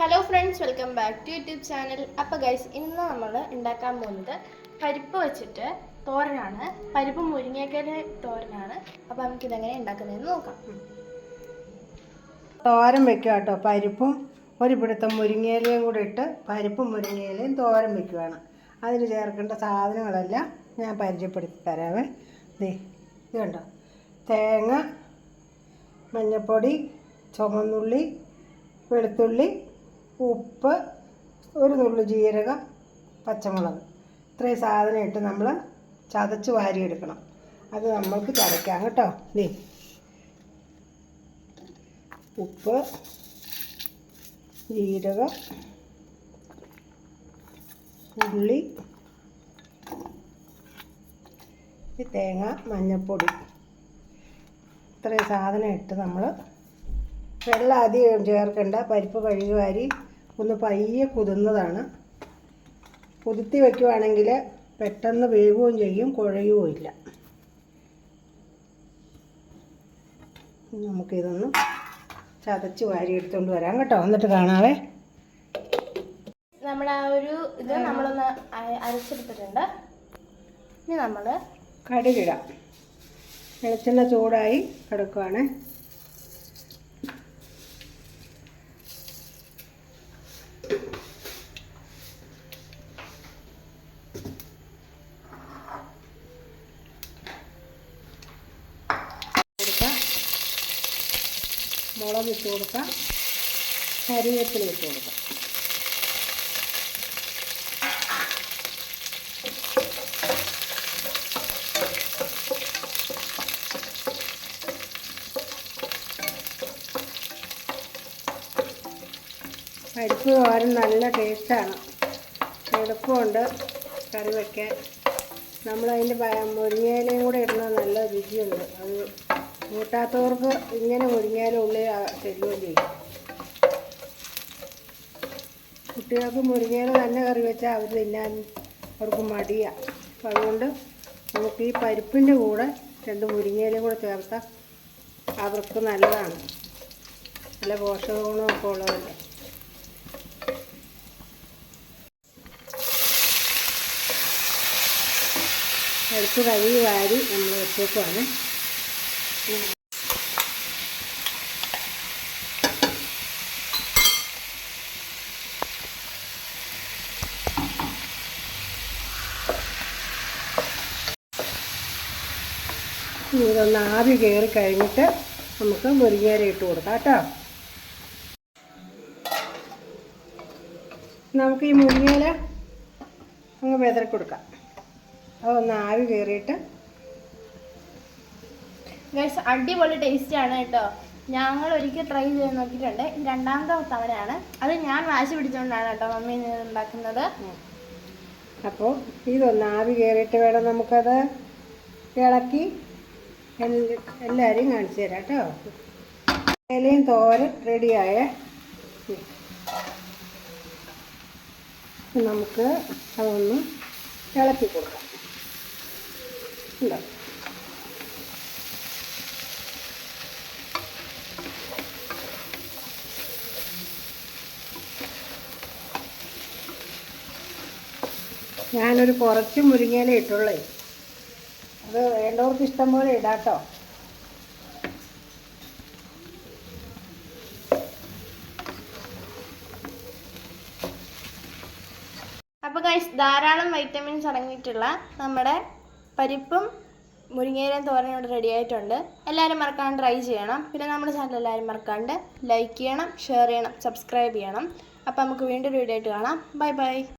Hello friends welcome back to YouTube channel അപ്പോൾ guys ഇന്ന് നമ്മൾ ഉണ്ടാക്കാൻ പോകുന്നത് പരിപ്പ് വെച്ചിട്ട് തോരനാണ്. പരിപ്പ് മുരിങ്ങക്കര തോരനാണ്. അപ്പോൾ നമുക്ക് ഇതെങ്ങനെ ഉണ്ടാക്കുന്നതെന്ന് നോക്കാം. തോരൻ വെക്കുക കേട്ടോ. പരിപ്പും ഒരു പിടുത്തം മുരിങ്ങയിലയും കൂടെ ഇട്ട് പരിപ്പും മുരിങ്ങയിലയും തോരൻ വെക്കുകയാണ്. അതിന് ചേർക്കേണ്ട സാധനങ്ങളെല്ലാം ഞാൻ പരിചയപ്പെടുത്തി തരാമേ ദേ ഇത് തേങ്ങ മഞ്ഞൾപ്പൊടി ചുമന്നുള്ളി വെളുത്തുള്ളി ഉപ്പ് ഒരു തുള്ളി ജീരകം പച്ചമുളക്. ഇത്രയും സാധനം ഇട്ട് നമ്മൾ ചതച്ച് വാരിയെടുക്കണം. അത് നമ്മൾക്ക് ചതയ്ക്കാം കേട്ടോ. ദേ. ഉപ്പ് ജീരകം ഉള്ളി തേങ്ങ മഞ്ഞൾപ്പൊടി. ഇത്രയും സാധനം ഇട്ട് നമ്മൾ വെള്ളം അധികം ചേർക്കണ്ട. പരിപ്പ് കഴുകി വാരി ഒന്ന് പയ്യെ കുതിർന്നതാണ്. കുതിർത്തി വയ്ക്കുവാണെങ്കിൽ പെട്ടെന്ന് വേവുകയും ചെയ്യും കുഴയുകയും ഇല്ല. നമുക്കിതൊന്ന് ചതച്ച് വാരി എടുത്തുകൊണ്ട് വരാം കേട്ടോ. എന്നിട്ട് കാണാവേ. നമ്മൾ ആ ഒരു ഇത് നമ്മളൊന്ന് അരച്ചെടുത്തിട്ടുണ്ട്. ഇനി നമ്മൾ കടുകിടാം. വെളിച്ചെണ്ണ ചൂടായി കിടക്കുവാണ് കൊടുക്കാം മുളക് ഇട്ട് കൊടുക്കാം. കരിവേപ്പില ഇട്ട് കൊടുക്കാം. പരിപ്പ് തോരൻ നല്ല ടേസ്റ്റാണ് എളുപ്പമുണ്ട് കറി വയ്ക്കാൻ നമ്മളതിന്റെ മുരിങ്ങയിലയും കൂടെ ഇടുന്നത് നല്ല രുചിയുണ്ട്. അത് കൂട്ടാത്തവർക്ക് ഇങ്ങനെ മുരിങ്ങയില ഉള്ളി ചെല്ലുകയും ചെയ്യും. കുട്ടികൾക്ക് മുരിങ്ങയില തന്നെ കറി വെച്ചാൽ അവർ തിന്നാൻ അവർക്ക് മടിയാണ് അപ്പം അതുകൊണ്ട് നമുക്ക് ഈ പരിപ്പിന്റെ കൂടെ രണ്ട് മുരിങ്ങയിലയും കൂടെ ചേർത്താൽ അവർക്ക് നല്ലതാണ്. നല്ല പോഷക ഗുണമൊക്കെ ഉള്ളതല്ലേ പരിപ്പ് കഴുകി വാരി നമ്മൾ വെച്ചേക്കുവാണ്. ഇതൊന്ന് ആവി കയറി കഴിഞ്ഞിട്ട് നമുക്ക് മുരിങ്ങേര ഇട്ട് കൊടുക്കാം കേട്ടോ. നമുക്ക് ഈ മുരിങ്ങയില അങ്ങ് വിതറി കൊടുക്കാം അതൊന്ന് ആവി കയറിയിട്ട് ഗൈസ് അടിപൊളി ടേസ്റ്റ് ആണ് കേട്ടോ. ഞങ്ങൾ ഒരിക്കൽ ട്രൈ ചെയ്ത് നോക്കിയിട്ടുണ്ട്. രണ്ടാമത്തെ തവണയാണ്. അത് ഞാൻ വാശി പിടിച്ചുകൊണ്ടാണ് കേട്ടോ മമ്മി ഉണ്ടാക്കുന്നത്. അപ്പോൾ ഇതൊന്ന് ആവി കയറിയിട്ട് വേണം നമുക്കത് ഇളക്കി എല്ല- എല്ലാവരെയും കാണിച്ചു തരാം കേട്ടോ. ഇലയും തോരൻ റെഡിയായേ നമുക്ക് അതൊന്ന് ഇളക്കി കൊടുക്കാം. ഉണ്ടോ? ഞാനൊരു കുറച്ച് മുരിങ്ങയില ഇട്ടുള്ളേ. അത് വേണ്ടവർക്ക് ഇഷ്ടം പോലെ ഇടാട്ടോ. അപ്പോൾ ഗൈസ് ധാരാളം വൈറ്റമിൻസ് അടങ്ങിയിട്ടുള്ള നമ്മുടെ പരിപ്പും മുരിങ്ങയിലും ഇവിടെ റെഡി ആയിട്ടുണ്ട്. എല്ലാവരും മറക്കാണ്ട് ട്രൈ ചെയ്യണം. പിന്നെ നമ്മുടെ ചാനൽ എല്ലാവരും മറക്കാണ്ട് ലൈക്ക് ചെയ്യണം ഷെയർ ചെയ്യണം സബ്സ്ക്രൈബ് ചെയ്യണം. അപ്പോൾ നമുക്ക് വീണ്ടും ഒരു വീഡിയോ ആയിട്ട് കാണാം. Bye bye